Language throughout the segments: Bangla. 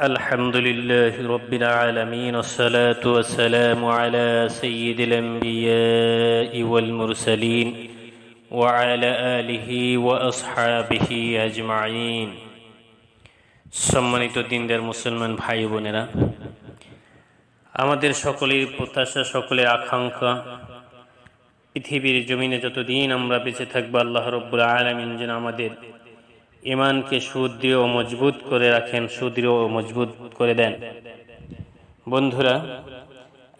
الحمد لله رب العالمين والصلاة والسلام على سيد الأنبياء والمرسلين وعلى آله وأصحابه أجمعين সম্মানিত দিনদের মুসলমান ভাই বোনেরা আমাদের সকলের প্রত্যাশা সকলের আকাঙ্ক্ষা পৃথিবীর জমিনে যতদিন আমরা বেঁচে থাকবো আল্লাহ রব্বুল আলমিন যেন আমাদের ইমানকে সুদৃঢ় ও মজবুত করে রাখেন, সুদৃঢ় ও মজবুত করে দেন। বন্ধুরা,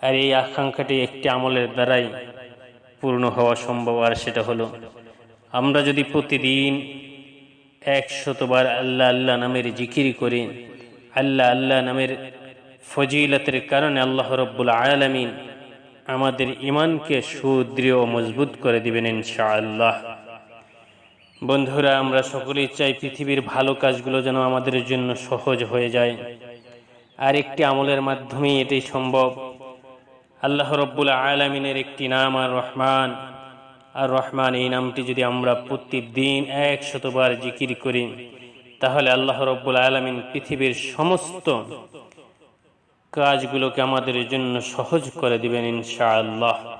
আর এই আকাঙ্ক্ষাটি একটি আমলের দ্বারাই পূর্ণ হওয়া সম্ভব, আর সেটা হলো, আমরা যদি প্রতিদিন একশতবার আল্লাহ আল্লাহ নামের জিকির করি, আল্লাহ আল্লাহ নামের ফজিলতের কারণে আল্লাহ রব্বুল আয়ালামিন আমাদের ইমানকে সুদৃঢ় ও মজবুত করে দিবেন ইনশাআল্লাহ। বন্ধুরা, আমরা সকলেই চাই পৃথিবীর ভালো কাজগুলো যেন আমাদের জন্য সহজ হয়ে যায়। আর একটি আমলের মাধ্যমেই এটাই সম্ভব। আল্লাহ রব্বুল আলমিনের একটি নাম আর রহমান। আর রহমান এই নামটি যদি আমরা প্রতিদিন একশতবার জিকির করি, তাহলে আল্লাহ রব্বুল আলমিন পৃথিবীর সমস্ত কাজগুলোকে আমাদের জন্য সহজ করে দিবেন ইনশাআল্লাহ।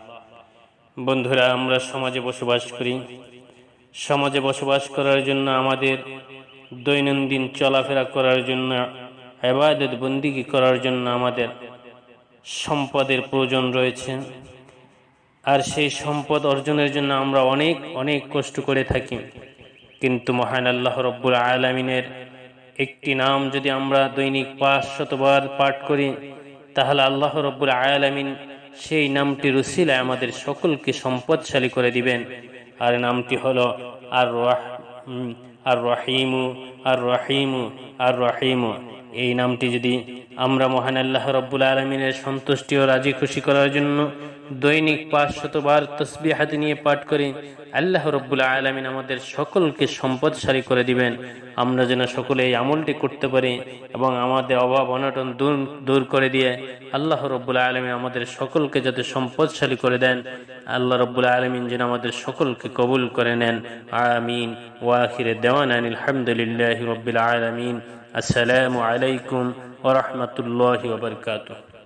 বন্ধুরা, আমরা সমাজে বসবাস করি। সমাজে বসবাস করার জন্য, আমাদের দৈনন্দিন চলাফেরা করার জন্য আবাদত বন্দিগি করার জন্য আমাদের সম্পদের প্রয়োজন রয়েছে। আর সেই সম্পদ অর্জনের জন্য আমরা অনেক অনেক কষ্ট করে থাকি। কিন্তু মহান আল্লাহ রব্বুল আলমিনের একটি নাম যদি আমরা দৈনিক পাঁচ শতবার পাঠ করি, তাহলে আল্লাহ রব্বুল আয়ালামিন সেই নামটি রুসিলায় আমাদের সকলকে সম্পদশালী করে দিবেন। আর নামটি হলো আর আর রহিমু আর রহিমু আর রহিমু এই নামটি যদি আমরা মহান আল্লাহ রব্বুল আলমিনের সন্তুষ্টি ও রাজি খুশি করার জন্য দৈনিক পাঁচ শতবার তসবি হাতে নিয়ে পাঠ করি আল্লাহ রব্বুল আলমিন আমাদের সকলকে সম্পদশালী করে দিবেন। আমরা যেন সকলে এই আমলটি করতে পারি এবং আমাদের অভাব, অনটন দূর দূর করে দিয়ে আল্লাহ রব্বুল আলমিন আমাদের সকলকে যাতে সম্পদশালী করে দেন। আল্লাহ রব্বুল আলমিন যেন আমাদের সকলকে কবুল করে নেন। আমিন। ওয়াখিরে দেওয়ান আলহামদুলিল্লাহ রব্বুল আলমিন। আসসালামু আলাইকুম ওরহমতুল্লাহ ওবরকাতুহ